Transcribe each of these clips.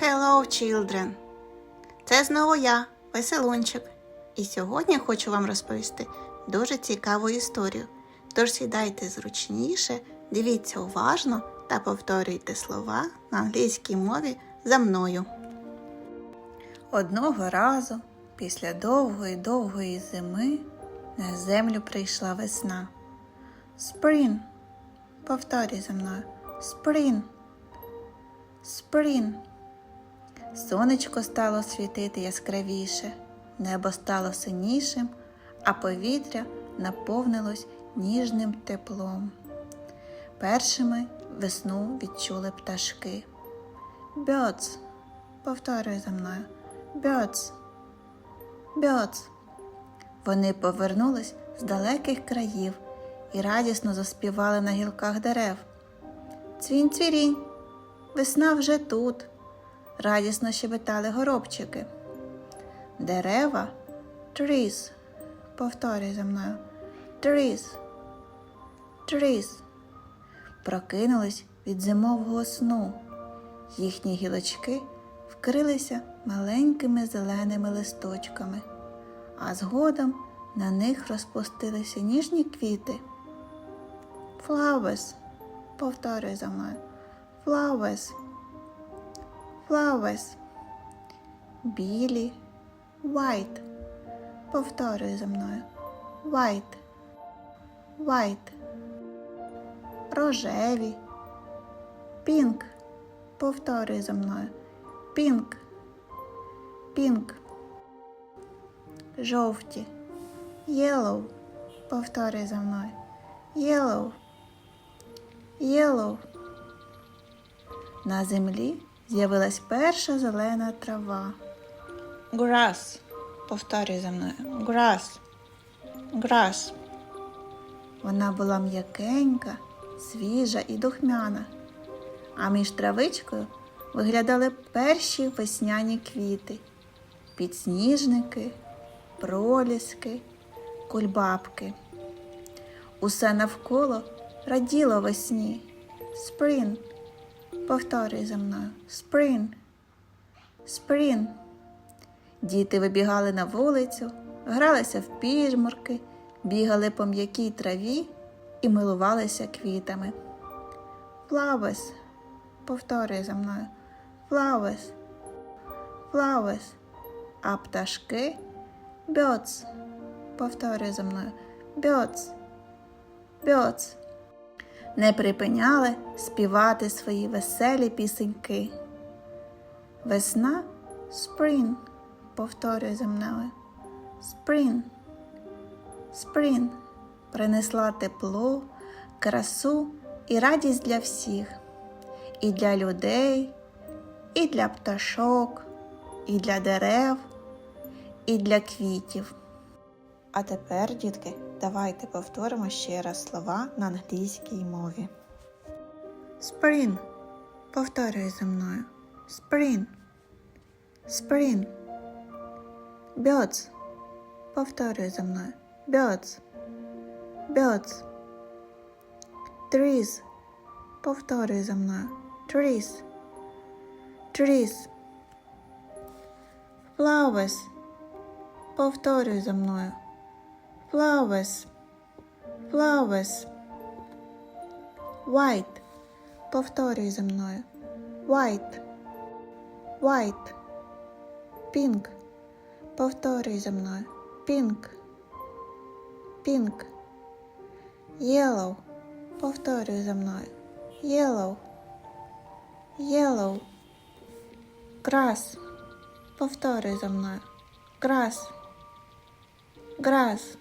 Hello, children! Це знову я, Веселунчик. І сьогодні хочу вам розповісти дуже цікаву історію. Тож сідайте зручніше, дивіться уважно та повторюйте слова на англійській мові за мною. Одного разу, після довгої довгої зими, на землю прийшла весна. Spring. Повторюй за мною. Spring. Spring. Сонечко стало світити яскравіше, небо стало синішим, а повітря наповнилось ніжним теплом. Першими весну відчули пташки. Birds. Повторюй за мною. Birds. Birds. Вони повернулись з далеких країв і радісно заспівали на гілках дерев. Цвінь-цвірінь, весна вже тут радісно щебетали горобчики. Дерева trees. Повторюй за мною. Trees. Trees. Прокинулись від зимового сну. Їхні гілочки вкрилися маленькими зеленими листочками, а згодом на них розпустилися ніжні квіти. Flowers. Повторюй за мною. Flowers flowers. Білі, white. Повторюй за мною. White, white. Рожеві. Pink. Повторюй за мною. Pink, pink. Жовті. Yellow. Повторюй за мною. Yellow. Yellow. На землі з'явилась перша зелена трава. Grass. Повторюй за мною. Grass. Grass. Вона була м'якенька, свіжа і духмяна, а між травичкою виглядали перші весняні квіти, підсніжники, проліски, кульбабки. Усе навколо раділо весні. Spring. Повторюй за мною. Spring. Spring. Діти вибігали на вулицю, гралися в піжмурки, бігали по м'якій траві і милувалися квітами. Flowers. Повторюй за мною. Flowers. Flowers. А пташки birds. Повторюй за мною. Birds. Birds не припиняли співати свої веселі пісеньки. Весна spring, повторюй за мною. Spring, spring принесла тепло, красу і радість для всіх, і для людей, і для пташок, і для дерев, і для квітів. А тепер, дітки, давайте повторимо ще раз слова на англійській мові. Spring. Повторюй за мною. Spring. Spring. Birds. Повторюй за мною. Birds. Birds. Trees. Повторюй за мною. Trees. Trees. Flowers. Повторюй за мною flowers, flowers. White. Повторюй за мною. White, white. Pink. Повторюй за мною. Pink, pink. Yellow. Повторюй за мною. Yellow, yellow. Grass. Повторюй за мною. Grass, grass.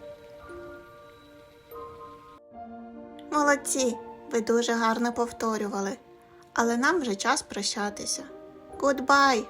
Молодці, ви дуже гарно повторювали. Але нам вже час прощатися. Goodbye!